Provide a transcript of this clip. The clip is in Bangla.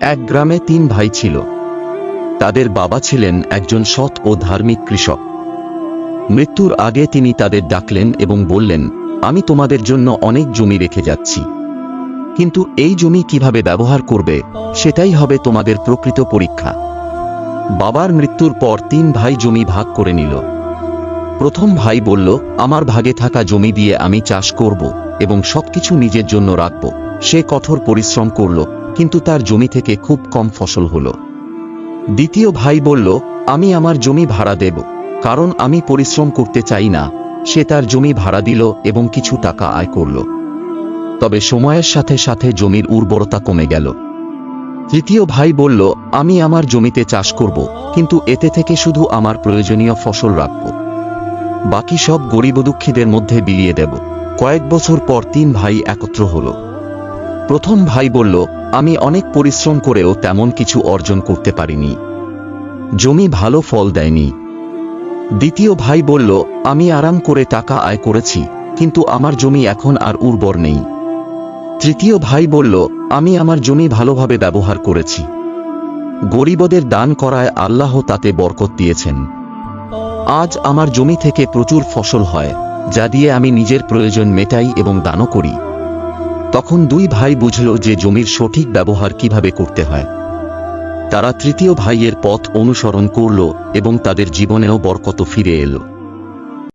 এক গ্রামে তিন ভাই ছিল। তাদের বাবা ছিলেন একজন সৎ ও ধার্মিক কৃষক। মৃত্যুর আগে তিনি তাদের ডাকলেন এবং বললেন, আমি তোমাদের জন্য অনেক জমি রেখে যাচ্ছি। কিন্তু এই জমি কীভাবে ব্যবহার করবে, সেটাই হবে তোমাদের প্রকৃত পরীক্ষা। বাবার মৃত্যুর পর তিন ভাই জমি ভাগ করে নিল। প্রথম ভাই বলল, আমার ভাগে থাকা জমি দিয়ে আমি চাষ করব এবং সবকিছু নিজের জন্য রাখব। সে কঠোর পরিশ্রম করল। কিন্তু তার জমি থেকে খুব কম ফসল হলো। দ্বিতীয় ভাই বলল, আমি আমার জমি ভাড়া দেব, কারণ আমি পরিশ্রম করতে চাই না। সে তার জমি ভাড়া দিল এবং কিছু টাকা আয় করল। তবে সময়ের সাথে সাথে জমির উর্বরতা কমে গেল। তৃতীয় ভাই বলল, আমি আমার জমিতে চাষ করব, কিন্তু এতে থেকে শুধু আমার প্রয়োজনীয় ফসল রাখব। বাকি সব গরিব দুঃখীদের মধ্যে বিলিয়ে দেব। কয়েক বছর পর তিন ভাই একত্র হল। প্রথম ভাই বলল, আমি অনেক পরিশ্রম করেও তেমন কিছু অর্জন করতে পারিনি। জমি ভালো ফল দেয়নি। দ্বিতীয় ভাই বলল, আমি আরাম করে টাকা আয় করেছি, কিন্তু আমার জমি এখন আর উর্বর নেই। তৃতীয় ভাই বলল, আমি আমার জমি ভালোভাবে ব্যবহার করেছি। গরিবদের দান করায় আল্লাহ তাতে বরকত দিয়েছেন। আজ আমার জমি থেকে প্রচুর ফসল হয়, যা দিয়ে আমি নিজের প্রয়োজন মেটাই এবং দানও করি। তখন দুই ভাই বুঝল যে জমির সঠিক ব্যবহার কীভাবে করতে হয়। তারা তৃতীয় ভাইয়ের পথ অনুসরণ করল এবং তাদের জীবনেও বরকত ফিরে এলো।